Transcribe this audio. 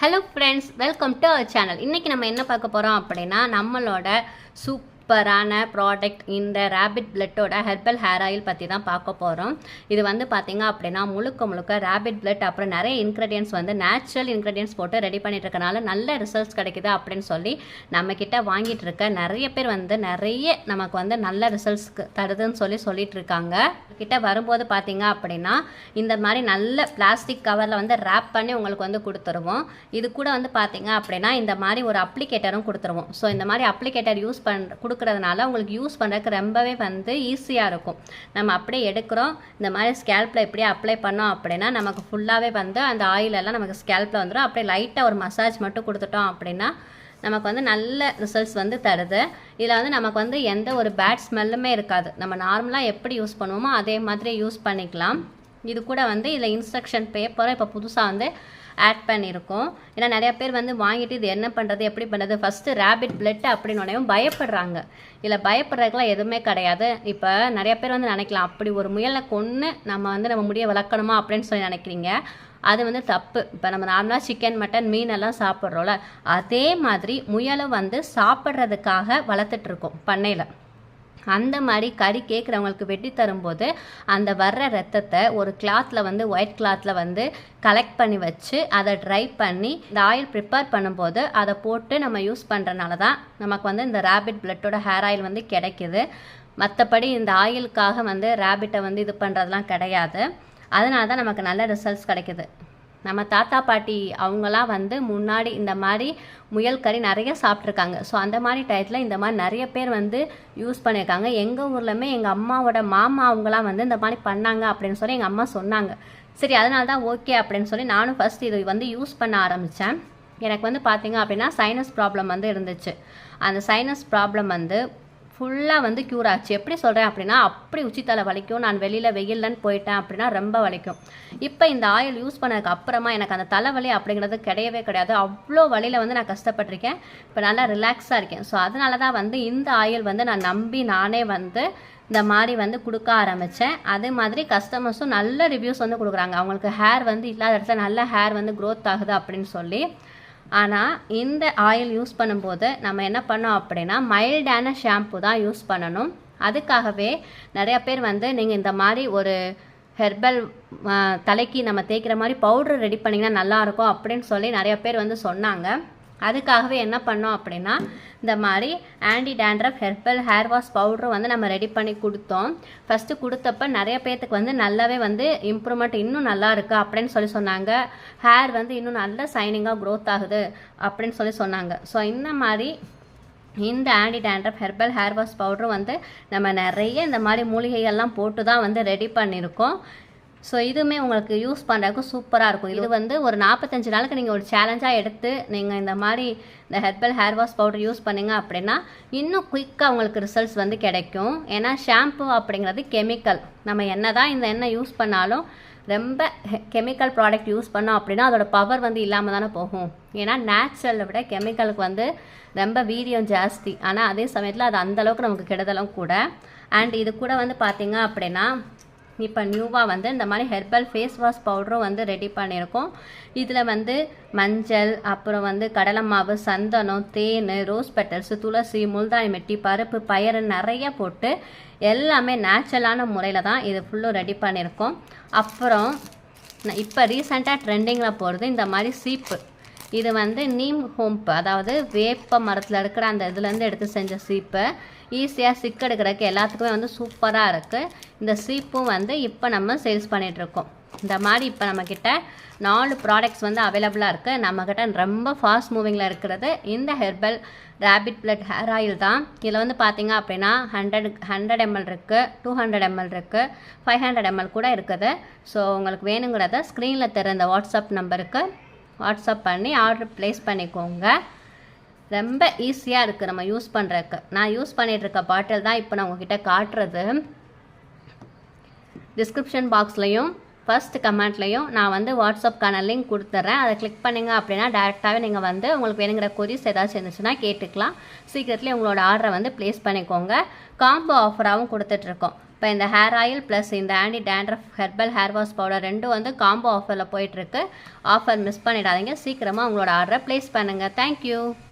Hello friends welcome to our channel இன்றைக்கி நம்ம என்ன பார்க்க போகிறோம் அப்படின்னா நம்மளோட சூப் சூப்பரான ப்ராடக்ட் இந்த ரேபிட் பிளட்டோட ஹெர்பல் ஹேர் ஆயில் பற்றி தான் பார்க்க போகிறோம் இது வந்து பார்த்திங்க அப்படின்னா முழுக்க முழுக்க ரேபிட் பிளட் அப்புறம் நிறைய இன்க்ரீடியன்ஸ் வந்து நேச்சுரல் இன்க்ரீடியன்ஸ் போட்டு ரெடி பண்ணிட்டு இருக்கனால நல்ல ரிசல்ட்ஸ் கிடைக்குது அப்படின்னு சொல்லி நம்மக்கிட்ட வாங்கிட்டு இருக்க நிறைய பேர் வந்து நிறைய நமக்கு வந்து நல்ல ரிசல்ட்ஸ் தருதுன்னு சொல்லி சொல்லிட்டு இருக்காங்க கிட்ட வரும்போது பார்த்தீங்க அப்படின்னா இந்த மாதிரி நல்ல பிளாஸ்டிக் கவரில் வந்து ரேப் பண்ணி உங்களுக்கு வந்து கொடுத்துருவோம். இது கூட வந்து பார்த்தீங்க அப்படின்னா இந்த மாதிரி ஒரு அப்ளிகேட்டரும் கொடுத்துருவோம். ஸோ இந்த மாதிரி அப்ளிகேட்டர் யூஸ் பண்ணுற கொடுக்கறதுனால உங்களுக்கு யூஸ் பண்ணுறதுக்கு ரொம்பவே வந்து ஈஸியாக இருக்கும். நம்ம அப்படியே எடுக்கிறோம். இந்த மாதிரி ஸ்கேல்பில் இப்படியே அப்ளை பண்ணோம் அப்படின்னா நமக்கு ஃபுல்லாகவே வந்து அந்த ஆயிலெல்லாம் நமக்கு ஸ்கேல்பில் வந்துடும் அப்படியே லைட்டாக ஒரு மசாஜ் மட்டும் கொடுத்துட்டோம் அப்படின்னா நமக்கு வந்து நல்ல ரிசல்ட்ஸ் வந்து தருது. இதில் வந்து நமக்கு வந்து எந்த ஒரு பேட் ஸ்மெல்லுமே இருக்காது. நம்ம நார்மலாக எப்படி யூஸ் பண்ணுவோமோ அதே மாதிரி யூஸ் பண்ணிக்கலாம். இது கூட வந்து இதில் இன்ஸ்ட்ரக்ஷன் பேப்பரும் இப்போ புதுசாக வந்து ஆட் பண்ணியிருக்கோம் ஏன்னா நிறையா பேர் வந்து வாங்கிட்டு இது என்ன பண்ணுறது எப்படி பண்ணுறது ஃபஸ்ட்டு ரேபிட் பிளட் அப்படின்னு பயப்படுறாங்க. இதில் பயப்படுறதுக்குலாம் எதுவுமே கிடையாது. இப்போ நிறைய பேர் வந்து நினைக்கலாம் அப்படி ஒரு முயலை கொன்று நம்ம வந்து நம்ம முடிய வளர்க்கணுமா அப்படின்னு சொல்லி நினைக்கிறீங்க. அது வந்து தப்பு. இப்போ நம்ம நார்மலாக சிக்கன் மட்டன் மீன் எல்லாம் சாப்பிட்றோம்ல அதே மாதிரி முயலை வந்து சாப்பிட்றதுக்காக வளர்த்துட்ருக்கோம் பண்ணையில். அந்த மாதிரி கறி கேட்குறவங்களுக்கு வெட்டி தரும்போது அந்த வர்ற ரத்தத்தை ஒரு கிளாத்தில் வந்து ஒயிட் கிளாத்தில் வந்து கலெக்ட் பண்ணி வச்சு அதை ட்ரை பண்ணி இந்த ஆயில் ப்ரிப்பேர் பண்ணும்போது அதை போட்டு நம்ம யூஸ் பண்ணுறனால தான் நமக்கு வந்து இந்த ரேபிட் பிளட்டோட ஹேர் ஆயில் வந்து கிடைக்குது. மற்றபடி இந்த ஆயிலுக்காக வந்து ரேபிட்டை வந்து இது பண்ணுறதுலாம் கிடையாது. அதனால தான் நமக்கு நல்ல ரிசல்ட்ஸ் கிடைக்குது. நம்ம தாத்தா பாட்டி அவங்களாம் வந்து முன்னாடி இந்த மாதிரி முயல் கறி நிறைய சாப்பிட்ருக்காங்க ஸோ அந்த மாதிரி டயத்தில் இந்த மாதிரி நிறைய பேர் வந்து யூஸ் பண்ணியிருக்காங்க. எங்கள் ஊர்லேயுமே எங்கள் அம்மாவோட மாமா அவங்களாம் வந்து இந்த மாதிரி பண்ணாங்க அப்படின்னு சொல்லி எங்கள் அம்மா சொன்னாங்க. சரி அதனால தான் ஓகே அப்படின்னு சொல்லி நானும் ஃபஸ்ட் இது வந்து யூஸ் பண்ண ஆரம்பித்தேன் எனக்கு வந்து பார்த்தீங்க அப்படின்னா சைனஸ் ப்ராப்ளம் வந்து இருந்துச்சு. அந்த சைனஸ் ப்ராப்ளம் வந்து ஃபுல்லாக வந்து க்யூர் ஆச்சு. எப்படி சொல்கிறேன் அப்படின்னா அப்படி உச்சி தலை வலிக்கும். நான் வெளியில் வெயில்லன்னு போயிட்டேன் அப்படின்னா ரொம்ப வலிக்கும். இப்போ இந்த ஆயில் யூஸ் பண்ணதுக்கு அப்புறமா எனக்கு அந்த தலைவலி அப்படிங்கிறது கிடையவே கிடையாது. அவ்வளோ வழியில் வந்து நான் கஷ்டப்பட்டிருக்கேன். இப்போ நல்லா ரிலாக்ஸாக இருக்கேன். ஸோ அதனால தான் வந்து இந்த ஆயில் வந்து நான் நம்பி நானே வந்து இந்த மாதிரி வந்து கொடுக்க ஆரம்பித்தேன் அதே மாதிரி கஸ்டமர்ஸும் நல்ல ரிவ்யூஸ் வந்து கொடுக்குறாங்க. அவங்களுக்கு ஹேர் வந்து இல்லாத இடத்துல நல்ல ஹேர் வந்து க்ரோத் ஆகுது அப்படின்னு சொல்லி. ஆனால் இந்த ஆயில் யூஸ் பண்ணும்போது நம்ம என்ன பண்ணோம் அப்படின்னா மைல்டான ஷாம்பு தான் யூஸ் பண்ணணும். அதுக்காகவே நிறையா பேர் வந்து நீங்கள் இந்த மாதிரி ஒரு ஹெர்பல் தலைக்கு நம்ம தேய்க்கிற மாதிரி பவுடர் ரெடி பண்ணிங்கன்னா நல்லாயிருக்கும் அப்படின்னு சொல்லி நிறைய பேர் வந்து சொன்னாங்க. அதுக்காகவே என்ன பண்ணோம் அப்படின்னா இந்த மாதிரி anti dandruff herbal hair wash பவுடரும் வந்து நம்ம ரெடி பண்ணி கொடுத்தோம். ஃபஸ்ட்டு கொடுத்தப்ப நிறைய பேர்த்துக்கு வந்து நல்லாவே வந்து இம்ப்ரூவ்மெண்ட் இன்னும் நல்லா இருக்குது அப்படின்னு சொல்லி சொன்னாங்க. ஹேர் வந்து இன்னும் நல்ல சைனிங்காக க்ரோத் ஆகுது அப்படின்னு சொல்லி சொன்னாங்க. ஸோ இந்த மாதிரி இந்த anti dandruff herbal hair wash பவுடரும் வந்து நம்ம நிறைய இந்த மாதிரி மூலிகைகள்லாம் போட்டு தான் வந்து ரெடி பண்ணியிருக்கோம் ஸோ இதுவுமே உங்களுக்கு யூஸ் பண்ணுறதுக்கு சூப்பராக இருக்கும். இது வந்து ஒரு நாற்பத்தஞ்சு நாளுக்கு நீங்கள் ஒரு சேலஞ்சாக எடுத்து நீங்கள் இந்த மாதிரி இந்த herbal hair wash powder use பண்ணிங்க அப்படின்னா இன்னும் குயிக்காக உங்களுக்கு ரிசல்ட்ஸ் வந்து கிடைக்கும். ஏன்னா ஷாம்பு அப்படிங்கிறது கெமிக்கல் நம்ம என்ன தான் இந்த எண்ணெய் யூஸ் பண்ணாலும் ரொம்ப கெமிக்கல் ப்ராடக்ட் யூஸ் பண்ணோம் அப்படின்னா அதோட பவர் வந்து இல்லாமல் தானே போகும். ஏன்னா நேச்சுரலை விட கெமிக்கலுக்கு வந்து ரொம்ப வீரியம் ஜாஸ்தி. ஆனால் அதே சமயத்தில் அது அந்தளவுக்கு நமக்கு கெடுதலும் கூட. அண்ட் இது கூட வந்து பார்த்திங்க அப்படின்னா இப்போ நியூவாக வந்து இந்த மாதிரி ஹெர்பல் ஃபேஸ் வாஷ் பவுடரும் வந்து ரெடி பண்ணியிருக்கோம். இதில் வந்து மஞ்சள் அப்புறம் வந்து கடலை மாவு சந்தனம் தேன் ரோஸ் பெட்டர்ஸ் துளசி முல்தானி மெட்டி பருப்பு பயறு நிறைய போட்டு எல்லாமே நேச்சுரலான முறையில் தான் இது ஃபுல்லும் ரெடி பண்ணியிருக்கோம். அப்புறம் இப்போ ரீசெண்டாக ட்ரெண்டிங்கில் போகிறது இந்த மாதிரி சீப்பு. இது வந்து நீம் ஹோம்ப் அதாவது வேப்ப மரத்தில் இருக்கிற அந்த இதுலேருந்து எடுத்து செஞ்ச சீப்பு. ஈஸியாக சிக்கு எடுக்கிறதுக்கு எல்லாத்துக்குமே வந்து சூப்பராக இருக்குது இந்த சீப்பும் வந்து இப்போ நம்ம சேல்ஸ் பண்ணிகிட்ருக்கோம் இந்த மாதிரி இப்போ நம்மக்கிட்ட நாலு ப்ராடக்ட்ஸ் வந்து அவைலபிளாக இருக்குது நம்மக்கிட்ட ரொம்ப ஃபாஸ்ட் மூவிங்கில் இருக்கிறது இந்த herbal rapid blood hair oil தான். இதில் வந்து பார்த்தீங்க அப்படின்னா ஹண்ட்ரட் ஹண்ட்ரட் எம்எல் இருக்குது டூ ஹண்ட்ரட் எம்எல் இருக்குது ஃபைவ் ஹண்ட்ரட் எம்எல் கூட இருக்குது. ஸோ உங்களுக்கு வேணுங்கிறத ஸ்க்ரீனில் தெரிந்த இந்த வாட்ஸ்அப் நம்பருக்கு வாட்ஸ்அப் பண்ணி ஆர்டர் ப்ளேஸ் பண்ணிக்கோங்க. ரொம்ப ஈஸியாக இருக்குது நம்ம யூஸ் பண்ணுறக்கு நான் யூஸ் பண்ணிகிட்ருக்க பாட்டில் தான் இப்போ நான் உங்ககிட்ட காட்டுறது. டிஸ்கிரிப்ஷன் பாக்ஸ்லையும் ஃபஸ்ட் கமெண்ட்லையும் நான் வந்து வாட்ஸ்அப்க்கான லிங்க் கொடுத்துட்றேன் அதை கிளிக் பண்ணுங்கள் அப்படின்னா டேரெக்டாகவே நீங்கள் வந்து உங்களுக்கு வேணுங்கிற கொரிஸ் ஏதாச்சும் இருந்துச்சுன்னா கேட்டுக்கலாம். சீக்கிரத்துலேயே உங்களோட ஆர்டரை வந்து ப்ளேஸ் பண்ணிக்கோங்க. காம்போ ஆஃபராகவும் கொடுத்துட்ருக்கோம் இப்போ இந்த ஹேர் ஆயில் ப்ளஸ் இந்த anti dandruff herbal hair wash powder ரெண்டும் வந்து காம்போ ஆஃபரில் போயிட்டுருக்கு ஆஃபர் மிஸ் பண்ணிடாதீங்க. சீக்கிரமாக உங்களோட ஆர்டரை ப்ளேஸ் பண்ணுங்கள் தேங்க்யூ